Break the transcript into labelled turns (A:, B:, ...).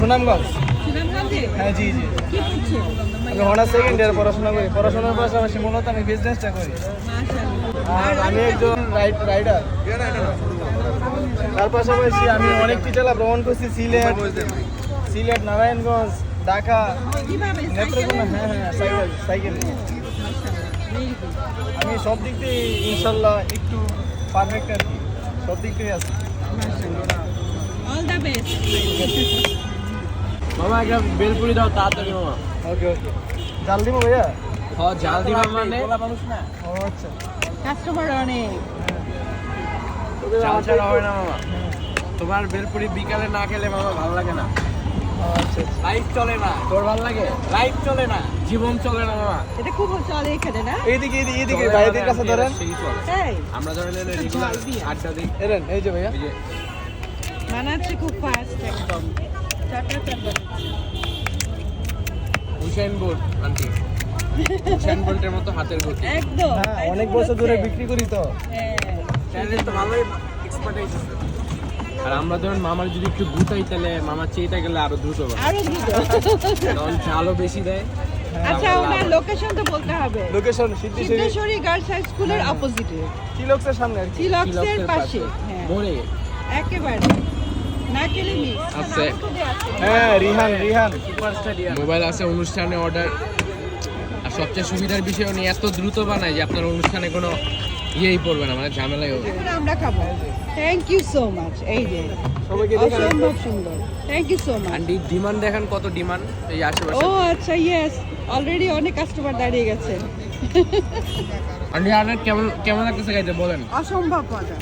A: সুনামগঞ্জ। হ্যাঁ জি জি। আমি honours second year পড়াশোনা করি। পড়াশোনার পাশাপাশি মূলত আমি বিজনেসটা করি। আর আমি একজন রাইড রাইডার তার পাশাপাশি আমি অনেক জেলা ভ্রমণ করছি সিলেট সিলেট নারায়ণগঞ্জ ঢাকা। নেত্রকোনা হ্যাঁ হ্যাঁ সাইকেল সাইকেল। আমি সব দিক দিয়ে ইনশাল্লাহ একটু পারফেক্ট আর কি। সব দিক থেকে আছি।
B: মামা একটা বেলপুরি দাও তাড়াতাড়ি মামা।
A: ওকে ওকে। জাল দিব ভাইয়া?
B: হ জাল দিবা মানে
A: ও আচ্ছা।
C: কাস্টমার অনেক।
B: জাল ছাড়া হয় না মামা। তোমার বেলপুরি বিকালে না খেলে মামা ভালো লাগে না।
A: ও আচ্ছা আচ্ছা।
B: লাইফ চলে না। তোর ভালো লাগে? লাইফ চলে না। জীবন চলে না মামা।
C: এটা খুব চলে এখানে না?
A: এইদিকে এইদিকে এইদিকে ভাইদের কাছে ধরেন।
B: আমরা ধরেন রেগুলার আড্ডা দিই।
A: এরেন এই যে ভাইয়া।
C: বানাচ্ছে খুব ফাস্ট একদম। চাটা চাটা
B: হুসেন বোল্ট আন্টি হুসেন বোল্টের মতো হাতের গতি।
C: একদম
A: হ্যাঁ
C: তাই তো
A: অনেক বছর ধরে বিক্রি করি তো।
C: হ্যাঁ।
B: তো ভালোই এক্সপার্টাইজ আর আমরা ধরেন মামার যদি একটু গুতাই তাহলে মামার চেয়েটা গেলে আরও দ্রুত
C: আরও দ্রুত।
B: কারণ চালও বেশি দেয়।
C: আচ্ছা ওনার লোকেশন তো বলতে হবে।
A: লোকেশন সিদ্ধেশ্বরী
C: গার্লস হাই স্কুলের অপোজিটে
A: চিলক্সের সামনে
C: চিলক্সের পাশে। হ্যাঁ।
B: মোড়ে।
C: একেবারে।
B: আছে।
A: হ্যাঁ রিহান রিহান।
B: মোবাইল আছে অনুষ্ঠানে অর্ডার আর সবচেয়ে সুবিধার বিষয় উনি এত দ্রুত বানায় যে আপনার অনুষ্ঠানে কোনো ইয়েই পড়বে না মানে ঝামেলাই হবে।
C: আমরা খাব। থ্যাংক ইউ সো মাচ এই যে
A: সবাইকে দেখান।
C: অসম্ভব সুন্দর। Thank you so much
B: aunty demand দেখেন কত ডিমান্ড? এই
C: ও আচ্ছা ইয়েস অলরেডি অনেক কাস্টমার দাঁড়িয়ে গেছে।
B: আন্টি আপনার কেমন কেমন লাগতেছে গাইতে? বলেন।
C: অসম্ভব মজা।